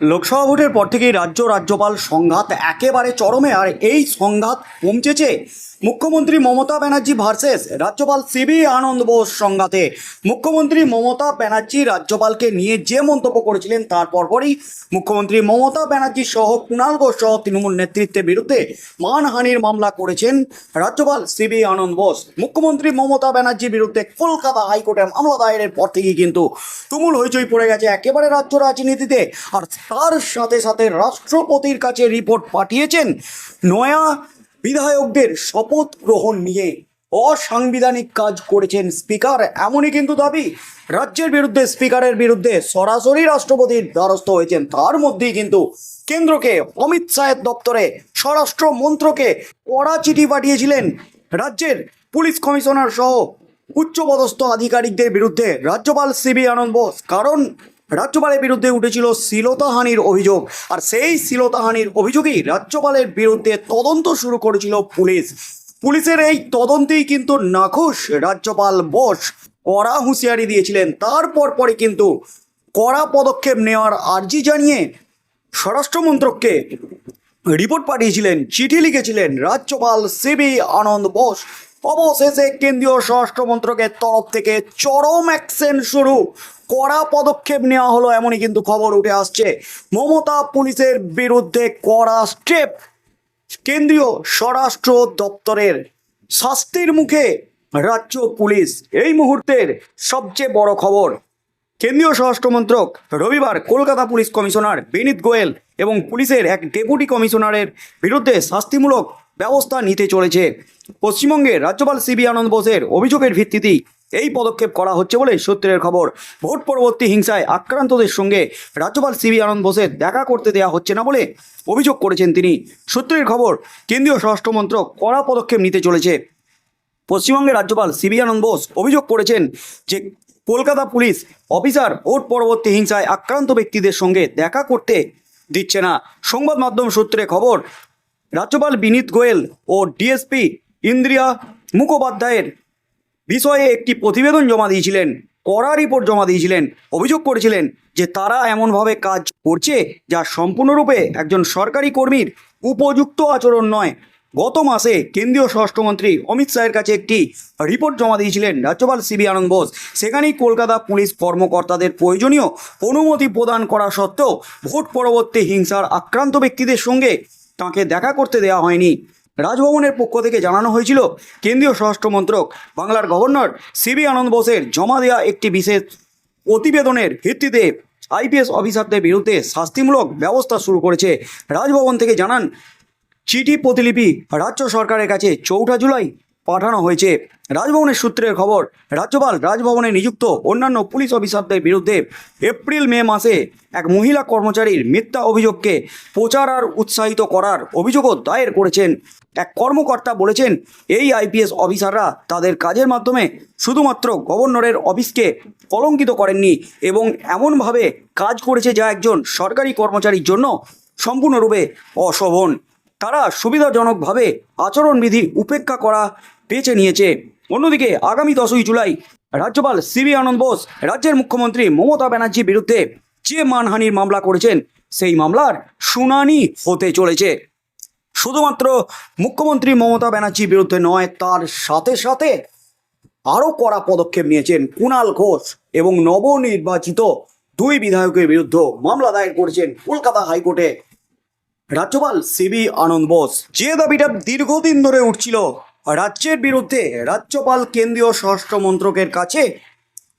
লোকসভা ভোটের পর থেকেই রাজ্য রাজ্যপাল সংঘাত একেবারে চরমে, আর এই সংঘাত পৌঁছেছে মুখ্যমন্ত্রী মমতা ব্যানার্জি ভার্সেস রাজ্যপাল সিবি আনন্দ বোস সংঘাতে। মুখ্যমন্ত্রী মমতা ব্যানার্জি রাজ্যপালকে নিয়ে যে মন্তব্য করেছিলেন তার পরপরই মুখ্যমন্ত্রী মমতা ব্যানার্জি সহ কুণাল ঘোষ সহ তৃণমূল নেতৃত্বের বিরুদ্ধে মানহানির মামলা করেছেন রাজ্যপাল সিবি আনন্দ বোস। মুখ্যমন্ত্রী মমতা ব্যানার্জির বিরুদ্ধে কলকাতা হাইকোর্টে মামলা দায়েরের পর থেকেই কিন্তু তুমুল হইচই পড়ে গেছে একেবারে রাজ্য রাজনীতিতে। আর তার সাথে সাথে রাষ্ট্রপতির কাছে রিপোর্ট পাঠিয়েছেন নয়া বিধায়কদের শপথ গ্রহণ নিয়ে। অসাংবিধানিক কাজ করেছেন স্পিকার। এমনই কিন্তু দাবি রাজ্যের বিরুদ্ধে, স্পিকারের বিরুদ্ধে সরাসরি রাষ্ট্রপতির দ্বারস্থ হয়েছেন। তার মধ্যেই কিন্তু কেন্দ্রকে অমিত শাহের দপ্তরে স্বরাষ্ট্র মন্ত্রকে কড়া চিঠি পাঠিয়েছিলেন রাজ্যের পুলিশ কমিশনার সহ উচ্চপদস্থ আধিকারিকদের বিরুদ্ধে। রাজ্যপাল সিবি আনন্দ বোস, কারণ রাজ্যপালের বিরুদ্ধে উঠেছিল শ্লীলতাহানির অভিযোগ। আর সেই শ্লীলতাহানির অভিযোগেই রাজ্যপালের বিরুদ্ধে তদন্ত শুরু করেছিল পুলিশ। পুলিশের এই তদন্তেই কিন্তু নাখুশ রাজ্যপাল বোস কড়া হুঁশিয়ারি দিয়েছিলেন। তারপর পরে কিন্তু কড়া পদক্ষেপ নেওয়ার আর্জি জানিয়ে স্বরাষ্ট্রমন্ত্রককে রিপোর্ট পাঠিয়েছিলেন, চিঠি লিখেছিলেন রাজ্যপাল সিবি আনন্দ বোস। অবশেষে কেন্দ্রীয় স্বরাষ্ট্র মন্ত্রকের তরফ থেকে চরম অ্যাকশন শুরু। কড়া পদক্ষেপ নেওয়া হলো এমনই কিন্তু খবর উঠে আসছে। মমতা পুলিশের বিরুদ্ধে কড়া স্টেপ কেন্দ্রীয় স্বরাষ্ট্র দপ্তরের শাস্তির মুখে রাজ্য পুলিশ। এই মুহূর্তের সবচেয়ে বড় খবর, কেন্দ্রীয় স্বরাষ্ট্রমন্ত্রক রবিবার কলকাতা পুলিশ কমিশনার বিনীত গোয়েল এবং পুলিশের এক ডেপুটি কমিশনারের বিরুদ্ধে শাস্তিমূলক ব্যবস্থা নিতে চলেছে। পশ্চিমবঙ্গে রাজ্যপাল সিবি আনন্দ বোসের অভিযোগের ভিত্তিতেই এই পদক্ষেপ করা হচ্ছে বলে সূত্রের খবর। ভোট পরবর্তী হিংসায় আক্রান্তদের সঙ্গে রাজ্যপাল সিবি আনন্দ বোসের দেখা করতে দেওয়া হচ্ছে না বলে অভিযোগ করেছেন তিনি। সূত্রের খবর, কেন্দ্রীয় স্বরাষ্ট্রমন্ত্রক কড়া পদক্ষেপ নিতে চলেছে। পশ্চিমবঙ্গের রাজ্যপাল সিবি আনন্দ বোস অভিযোগ করেছেন যে, কলকাতা পুলিশ অফিসার ভোট পরবর্তী হিংসায় আক্রান্ত ব্যক্তিদের সঙ্গে দেখা করতে দিচ্ছে না। সংবাদ মাধ্যম সূত্রে খবর রাজ্যপাল বিনীত গোয়েল ও ডিএসপি ইন্দ্রিয়া মুখোপাধ্যায়ের বিষয়ে একটি প্রতিবেদন জমা দিয়েছিলেন, কড়া রিপোর্ট জমা দিয়েছিলেন, অভিযোগ করেছিলেন যে তারা এমনভাবে কাজ করছে যা সম্পূর্ণরূপে একজন সরকারি কর্মীর উপযুক্ত আচরণ নয়। গত মাসে কেন্দ্রীয় স্বরাষ্ট্রমন্ত্রী অমিত শাহের কাছে একটি রিপোর্ট জমা দিয়েছিলেন রাজ্যপাল সিবি আনন্দ বোস। সেখানেই কলকাতা পুলিশ কর্মকর্তাদের প্রয়োজনীয় অনুমতি প্রদান করা সত্ত্বেও ভোট পরবর্তী হিংসার আক্রান্ত ব্যক্তিদের সঙ্গে তাঁকে দেখা করতে দেওয়া হয়নি। রাজভবনের পক্ষ থেকে জানানো হয়েছিল, কেন্দ্রীয় স্বরাষ্ট্রমন্ত্রক বাংলার গভর্নর সিবি আনন্দ বোসের জমা দেওয়া একটি বিশেষ প্রতিবেদনের ভিত্তিতে আইপিএস অফিসারদের বিরুদ্ধে শাস্তিমূলক ব্যবস্থা শুরু করেছে। রাজভবন থেকে জানান, চিঠি প্রতিলিপি রাজ্য সরকারের কাছে চৌঠা জুলাই পাঠানো হয়েছে। রাজভবনের সূত্রের খবর, রাজ্যপাল রাজভবনে নিযুক্ত অন্যান্য পুলিশ অফিসারদের বিরুদ্ধে এপ্রিল, মে মাসে এক মহিলা কর্মচারীর মিথ্যা অভিযোগকে প্রচার আর উৎসাহিত করার অভিযোগও দায়ের করেছেন। এক কর্মকর্তা বলেছেন, এই আইপিএস অফিসাররা তাদের কাজের মাধ্যমে শুধুমাত্র গভর্নরের অফিসকে কলঙ্কিত করেননি এবং এমনভাবে কাজ করেছে যা একজন সরকারি কর্মচারীর জন্য সম্পূর্ণরূপে অশোভন। তারা সুবিধাজনকভাবে আচরণবিধি উপেক্ষা করা বেছে নিয়েছে। অন্যদিকে আগামী দশই জুলাই রাজ্যপাল সিবি আনন্দ বোস, রাজ্যের মুখ্যমন্ত্রী মমতা ব্যানার্জির বিরুদ্ধে যে মানহানির মামলা করেছেন, সেই মামলার শুনানি হতে চলেছে। শুধুমাত্র মুখ্যমন্ত্রী মমতা ব্যানার্জির বিরুদ্ধে নয়, তার সাথে সাথে আরও কড়া পদক্ষেপ নিয়েছেন কুণাল ঘোষ এবং নবনির্বাচিত দুই বিধায়কের বিরুদ্ধে মামলা দায়ের করেছেন কলকাতা হাইকোর্টে। রাজ্যপাল সিবি আনন্দ বোস, যে দাবিটা দীর্ঘদিন ধরে উঠছিল রাজ্যের বিরুদ্ধে রাজ্যপাল কেন্দ্রীয় স্বরাষ্ট্র মন্ত্রকের কাছে,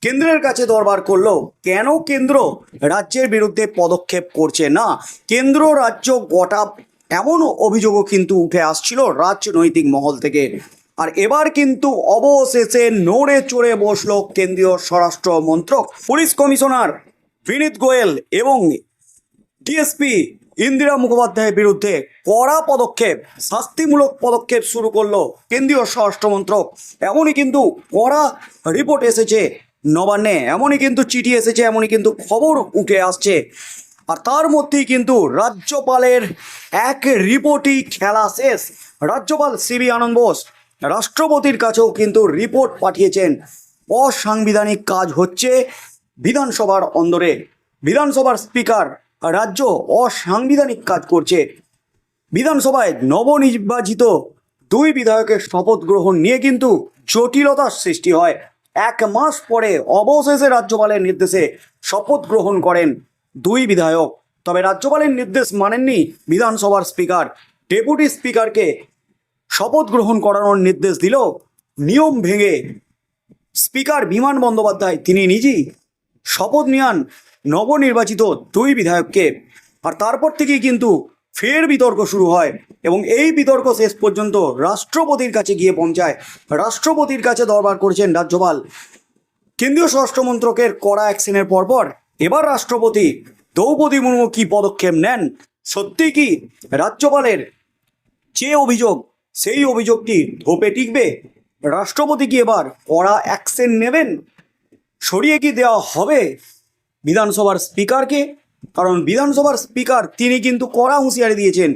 কেন্দ্রের কাছে দরবার করল, কেন কেন্দ্র রাজ্যের বিরুদ্ধে পদক্ষেপ করছে না? কেন্দ্র, রাজ্য গোটা এমন অভিযোগও কিন্তু উঠে আসছিল রাজনৈতিক মহল থেকে। আর এবার কিন্তু অবশেষে নড়ে চড়ে বসল কেন্দ্রীয় স্বরাষ্ট্র মন্ত্রক। পুলিশ কমিশনার বিনীত গোয়েল এবং ডিএসপি ইন্দিরা মুখোপাধ্যায়ের বিরুদ্ধে কড়া পদক্ষেপ, শাস্তিমূলক পদক্ষেপ শুরু করল কেন্দ্রীয় স্বরাষ্ট্রমন্ত্রক এমনই কিন্তু কড়া রিপোর্ট এসেছে নবান্নে, এমনই কিন্তু চিঠি এসেছে, এমনই কিন্তু খবর উঠে আসছে। আর তার মধ্যেই কিন্তু রাজ্যপালের এক রিপোর্টই খেলা শেষ। রাজ্যপাল সিবি আনন্দ বোস, রাষ্ট্রপতির কাছেও কিন্তু রিপোর্ট পাঠিয়েছেন। অসাংবিধানিক কাজ হচ্ছে বিধানসভার অন্দরে। বিধানসভার স্পিকার রাজ্য অসাংবিধানিক কাজ করছে। বিধানসভায় নবনির্বাচিত দুই বিধায়কের শপথ গ্রহণ নিয়ে কিন্তু জটিলতার সৃষ্টি হয়। এক মাস পরে অবশেষে রাজ্যপালের নির্দেশে শপথ গ্রহণ করেন দুই বিধায়ক। তবে রাজ্যপালের নির্দেশ মানেননি বিধানসভার স্পিকার। ডেপুটি স্পিকারকে শপথ গ্রহণ করানোর নির্দেশ দিল নিয়ম ভেঙে স্পিকার বিমান বন্দ্যোপাধ্যায় তিনি নিজেই শপথ নিয়ান নবনির্বাচিত দুই বিধায়ককে। আর তারপর থেকেই কিন্তু ফের বিতর্ক শুরু হয় এবং এই বিতর্ক শেষ পর্যন্ত রাষ্ট্রপতির কাছে গিয়ে পৌঁছায়। রাষ্ট্রপতির কাছে দরবার করেছেন রাজ্যপাল। কেন্দ্রীয় স্বরাষ্ট্রমন্ত্রকের কড়া অ্যাকশনের পরপর এবার রাষ্ট্রপতি দ্রৌপদী মুর্মু কি পদক্ষেপ নেন? সত্যি কি রাজ্যপালের যে অভিযোগ, সেই অভিযোগটি ধোপে টিকবে? রাষ্ট্রপতি কি এবার কড়া অ্যাকশন নেবেন? সরিয়ে কি দেওয়া হবে বিধানসভার স্পিকারকে? কারণ বিধানসভার স্পিকার তিনি কিন্তু কড়া হুঁশিয়ারি দিয়েছেন।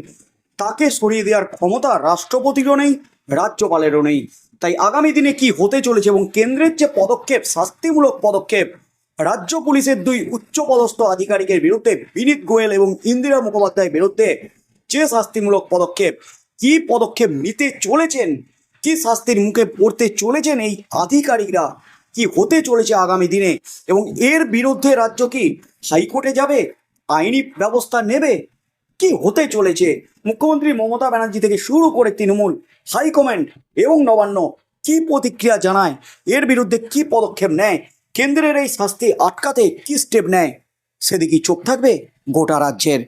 তাকে সরিয়ে দেওয়ার ক্ষমতা রাষ্ট্রপতিরও নেই, রাজ্যপালেরও নেই। তাই আগামী দিনে কি হতে চলেছে এবং কেন্দ্রের যে পদক্ষেপ, শাস্তিমূলক পদক্ষেপ, রাজ্য পুলিশের দুই উচ্চপদস্থ আধিকারিকের বিরুদ্ধে বিনীত গোয়েল এবং ইন্দিরা মুখোপাধ্যায়ের বিরুদ্ধে যে শাস্তিমূলক পদক্ষেপ, কি পদক্ষেপ নিতে চলেছেন, কি শাস্তির মুখে পড়তে চলেছেন এই আধিকারিকরা কি হতে চলেছে আগামী দিনে? এবং এর বিরুদ্ধে রাজ্য কি হাইকোর্টে যাবে? আইনি ব্যবস্থা নেবে? কি হতে চলেছে? মুখ্যমন্ত্রী মমতা ব্যানার্জি থেকে শুরু করে তৃণমূল, হাইকমান্ড এবং নবান্ন কি প্রতিক্রিয়া জানায়? এর বিরুদ্ধে কি পদক্ষেপ নেয়? কেন্দ্রের এই শাস্তি আটকাতে কি স্টেপ নেয়? সেদিকেই চোখ থাকবে গোটা রাজ্যের